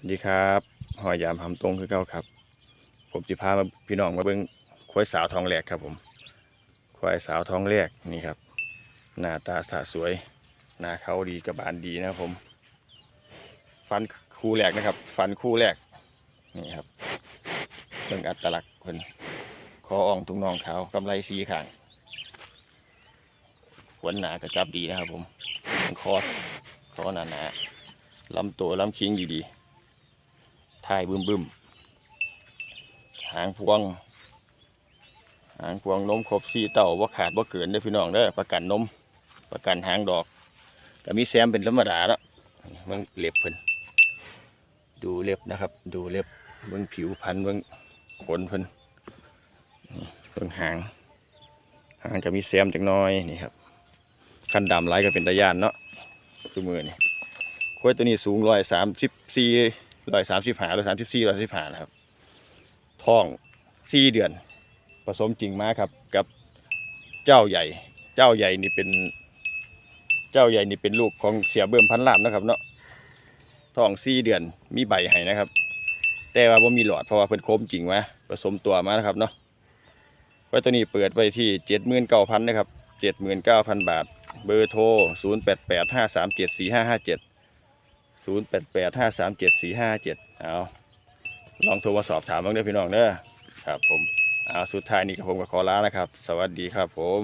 สวัสดีครับหอยยามหำตรงคือเก่าครับ ผมจะพามาพี่น้องมาเบิ่งควายสาวทองแหลกครับผมควายสาวทองแหลกนี่ครับ หน้าตาสะสวย หน้าเขาดีกระบาลดีนะครับผม ฟันคู่แรกนะครับ ฟันคู่แรกนี่ครับเบิ่งอัตลักษณ์คนคออ่องทุงนองเขากำไรสีขางขวนหนากระจับดีนะครับผมคอคอหนาหนาๆลำตัวลำคิงดีๆ ท้ายบึ้มบึมๆหางพวง หางพวงนมครบสี่เต่าว่าขาดว่าเกินเด้พี่น้องเด้ประกันนมประกันหางดอกแต่มีแซมเป็นธรรมดาแล้วมันเล็บเพิ่นดูเล็บนะครับ ดูเล็บเบิ่งผิวพันธุ์เบิ่งขนเพิ่นนี่เบิ่งหาง หางก็มีแซมจักหน้อยนี่ครับคันดำหลก็เป็นตะยานเนาะสมือนี่ควยตัวนี้สูงร้อยสามสิบสี่ ร้อยสามสิบหาร้อยสามสิบสี่ร้อยสิบหานะครับท้องสี่เดือนผสมจริงมาครับ กับเจ้าใหญ่ เจ้าใหญ่นี่เป็น เจ้าใหญ่นี่เป็นลูกของเสียเบิ่มพันลามนะครับ เนาะท้องสี่เดือนมีใบให้นะครับ แต่ว่าบ่มีหลอดเพราะว่าเพิ่นโคมจริงมาผสมตัวมานะครับเนาะไว้ตัวนี้เปิดไว้ที่เจ็ดหมื่นเก้าพันนะครับเจ็ดหมื่นเก้าพันบาท เบอร์โทรศูนย์แปดแปดห้าสามเจ็ดสี่ห้าห้าเจ็ด ศูนย์แปดแปดห้าสามเจ็ดสี่ห้าเจ็ดเอาลองโทรมาสอบถามบ้างเด้อพี่น้องเด้อครับผมเอาสุดท้ายนี้กับผมก็ขอลานะครับ สวัสดีครับผม